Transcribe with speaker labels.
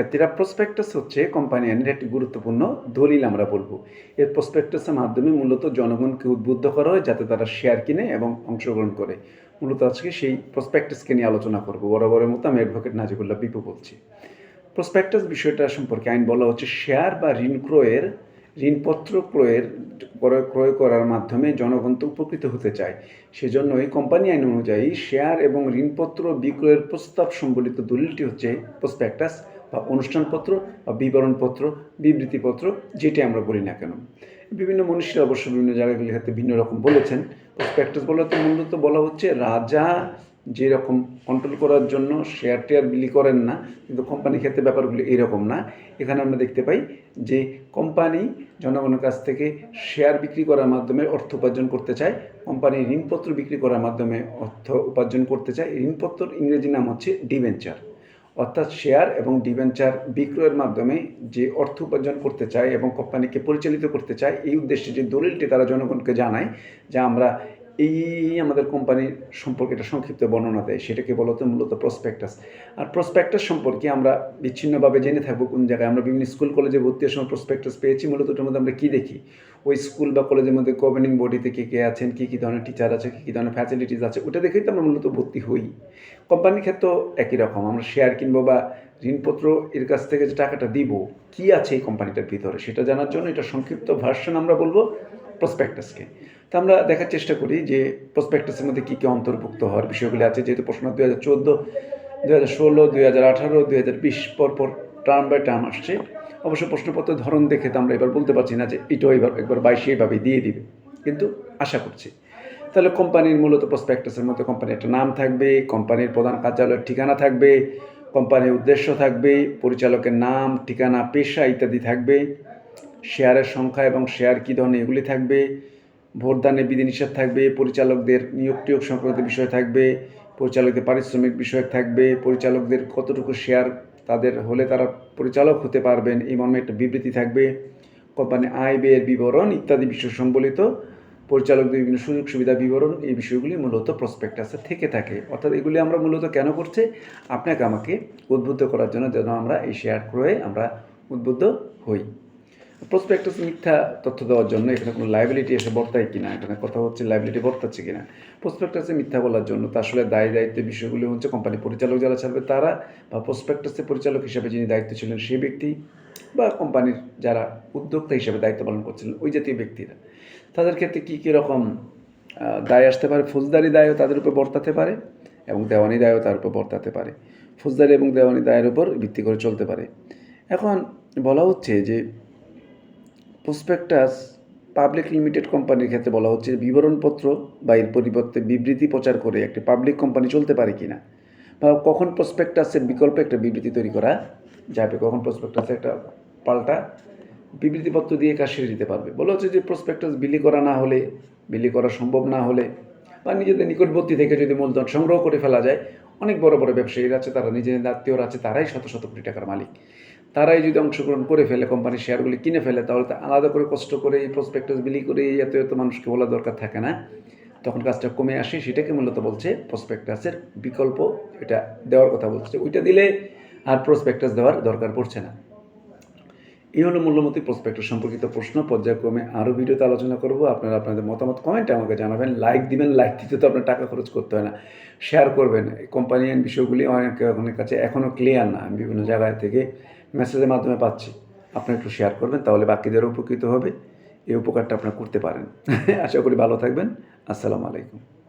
Speaker 1: শিক্ষার্থীরা প্রসপেক্টাস হচ্ছে কোম্পানি আইনের একটি গুরুত্বপূর্ণ দলিল আমরা বলব। এর প্রসপেক্টাসের মাধ্যমে মূলত জনগণকে উদ্বুদ্ধ করা হয় যাতে তারা শেয়ার কিনে এবং অংশগ্রহণ করে। মূলত আজকে সেই প্রসপেক্টাসকে নিয়ে আলোচনা করব। বরাবরের মতো আমি অ্যাডভোকেট নাজিবুল্লাহ বিপু বলছি। প্রসপেক্টাস বিষয়টা সম্পর্কে আইন বলা হচ্ছে শেয়ার বা ঋণ ক্রয়ের, ঋণপত্র ক্রয়ের ক্রয় ক্রয় করার মাধ্যমে জনগণ তো উপকৃত হতে চায়। সেজন্য এই কোম্পানি আইন অনুযায়ী শেয়ার এবং ঋণপত্র বিক্রয়ের প্রস্তাব সম্বলিত দলিলটি হচ্ছে প্রসপেক্টাস বা অনুষ্ঠানপত্র বা বিবরণপত্র, বিবৃতিপত্র যেটি আমরা বলি না কেন। বিভিন্ন মনীষীরা অবশ্য বিভিন্ন জায়গাগুলির হাতে ভিন্ন রকম বলেছেন। প্রসপেক্টাস বলতে মূলত বলা হচ্ছে রাজা যেরকম কন্ট্রোল করার জন্য শেয়ার টেয়ার বিলি করেন না, কিন্তু কোম্পানি ক্ষেত্রে ব্যাপারগুলি এরকম না। এখানে আমরা দেখতে পাই যে কোম্পানি জনগণের কাছ থেকে শেয়ার বিক্রি করার মাধ্যমে অর্থ উপার্জন করতে চায়। কোম্পানি ঋণপত্র বিক্রি করার মাধ্যমে অর্থ উপার্জন করতে চায়। ঋণপত্র ইংরেজি নাম হচ্ছে ডিভেঞ্চার অর্থাৎ শেয়ার এবং ডিভেঞ্চার বিক্রয়ের মাধ্যমে যে অর্থ উপার্জন করতে চায় এবং কোম্পানিকে পরিচালিত করতে চায়, এই উদ্দেশ্যে যে দলিলটি তারা জনগণকে জানায়, যে আমরা এই আমাদের কোম্পানির সম্পর্কে একটা সংক্ষিপ্ত বর্ণনা দেয়, সেটাকে বলা হতো মূলত প্রসপেক্টাস আর প্রসপেক্টাস সম্পর্কে আমরা বিচ্ছিন্নভাবে জেনে থাকব কোন জায়গায়। আমরা বিভিন্ন স্কুল কলেজে ভর্তি হওয়ার সময় প্রসপেক্টাস পেয়েছি, মূলত ওটার মধ্যে আমরা কী দেখি? ওই স্কুল বা কলেজের মধ্যে গভর্নিং বডিতে কে কে আছেন, কী কী ধরনের টিচার আছে, কী কী ধরনের ফ্যাসিলিটিস আছে, ওটা দেখেই তো আমরা মূলত ভর্তি হই। কোম্পানির ক্ষেত্রেও একই রকম, আমরা শেয়ার কিনবো বা ঋণপত্র এর কাছ থেকে যে টাকাটা দিব, কী আছে এই কোম্পানিটার ভিতরে? সেটা জানার জন্য এটা সংক্ষিপ্ত ভার্সন আমরা বলব। প্রসপেক্টাসকে তা আমরা দেখার চেষ্টা করি যে প্রসপেক্টাসের মধ্যে কী কী অন্তর্ভুক্ত হওয়ার বিষয়গুলি আছে। যেহেতু প্রশ্ন দুই হাজার চোদ্দ, দুই হাজার ষোলো, দুই হাজার আঠারো, দুই হাজার বিশ পর পর টার্ম বাই টার্ম আসছে। অবশ্য প্রশ্নপত্রের ধরন দেখে তো আমরা এবার বলতে পারছি না যে এটাও এবার একবার বাইশে এইভাবে দিয়ে দিবে। কিন্তু আশা করছি। তাহলে কোম্পানির মূলত প্রসপেক্টাসের মধ্যে কোম্পানির একটা নাম থাকবে, কোম্পানির প্রধান কার্যালয়ের ঠিকানা থাকবে, কোম্পানির উদ্দেশ্য থাকবে, পরিচালকের নাম, ঠিকানা, পেশা ইত্যাদি থাকবে। শেয়ারের সংখ্যা এবং শেয়ার কী ধরনের, এগুলি থাকবে। ভোটদানে বিধিনিষেধ থাকবে, পরিচালকদের নিয়োগ টিয়োগ সংক্রান্ত বিষয় থাকবে, পরিচালকদের পারিশ্রমিক বিষয় থাকবে, পরিচালকদের কতটুকু শেয়ার তাদের হলে তারা পরিচালক হতে পারবেন, এই মর্মে একটা বিবৃতি থাকবে। কোম্পানি আয়, ব্যয়ের বিবরণ ইত্যাদি বিষয় সম্বলিত পরিচালকদের বিভিন্ন সুযোগ সুবিধা বিবরণ এই বিষয়গুলি মূলত প্রসপেক্টাসে থেকে থাকে। অর্থাৎ এগুলি আমরা মূলত কেন করছে? আপনাকে আমাকে উদ্বুদ্ধ করার জন্য যেন আমরা এই শেয়ার ক্রয়ে আমরা উদ্বুদ্ধ হই। প্রসপেক্টাস মিথ্যা তথ্য দেওয়ার জন্য, এখানে কোনো লাইবিলিটি এসে বর্তায় কিনা, এখানে কথা হচ্ছে লাইবিলিটি বর্তাচ্ছে কিনা। প্রসপেক্টাসে মিথ্যা বলার জন্য, তা আসলে দায় দায়িত্বের বিষয়গুলি হচ্ছে কোম্পানি পরিচালক যারা ছাড়বে তারা, বা প্রসপেক্টাসের পরিচালক হিসেবে যিনি দায়িত্ব ছিলেন সেই ব্যক্তি, বা কোম্পানির যারা উদ্যোক্তা হিসেবে দায়িত্ব পালন করছিলেন ওই জাতীয় ব্যক্তিরা। তাদের ক্ষেত্রে কী কী রকম দায় আসতে পারে? ফৌজদারি দায়ও তাদের উপর বর্তাতে পারে এবং দেওয়ানি দায়ও তার উপর বর্তাতে পারে। ফৌজদারি এবং দেওয়ানি দায়ের উপর ভিত্তি করে চলতে পারে। এখন বলা হচ্ছে যে প্রসপেক্টাস পাবলিক লিমিটেড কোম্পানির ক্ষেত্রে বলা হচ্ছে বিবরণপত্র বা এর পরিবর্তে বিবৃতি প্রচার করে একটি পাবলিক কোম্পানি চলতে পারে কি না বা কখন প্রসপেক্টাসের বিকল্পে একটা বিবৃতি তৈরি করা যাবে, কখন প্রসপেক্টাসে একটা পাল্টা বিবৃতিপত্র দিয়ে কাজ সেরে দিতে পারবে। বলা হচ্ছে যে প্রসপেক্টাস বিলি করা না হলে, বিলি করা সম্ভব না হলে বা নিজেদের নিকটবর্তী থেকে যদি মূলধন সংগ্রহ করে ফেলা যায়, অনেক বড় বড় ব্যবসায়ীরা আছে, তারা নিজেদের আত্মীয়রা আছে, তারাই শত শত কোটি টাকার মালিক। তারাই যদি অংশগ্রহণ করে ফেলে কোম্পানির শেয়ারগুলি কিনে ফেলে, তাহলে তো আলাদা করে কষ্ট করে এই প্রসপেক্টাস বিলি করে এত এত মানুষকে বলা দরকার থাকে না। তখন কাজটা কমে আসে, সেটাকে মূলত বলছে প্রসপেক্টাসের বিকল্প, এটা দেওয়ার কথা বলছে। ওইটা দিলে আর প্রসপেক্টাস দেওয়ার দরকার পড়ছে না। এই হলো মূল্যমতি প্রসপেক্টাস সম্পর্কিত প্রশ্ন। পর্যায়ক্রমে আরও ভিডিওতে আলোচনা করব। আপনারা আপনাদের মতামত কমেন্টে আমাকে জানাবেন। লাইক দিবেন লাইক দিতে তো আপনার টাকা খরচ করতে হয় না। শেয়ার করবেন। কোম্পানি বিষয়গুলি অনেক কাছে এখনও ক্লিয়ার না। বিভিন্ন জায়গায় থেকে মেসেজের মাধ্যমে পাচ্ছি। আপনি একটু শেয়ার করবেন, তাহলে বাকিদেরও উপকৃত হবে। এই উপকারটা আপনারা করতে পারেন। আশা করি ভালো থাকবেন। আসসালামু আলাইকুম।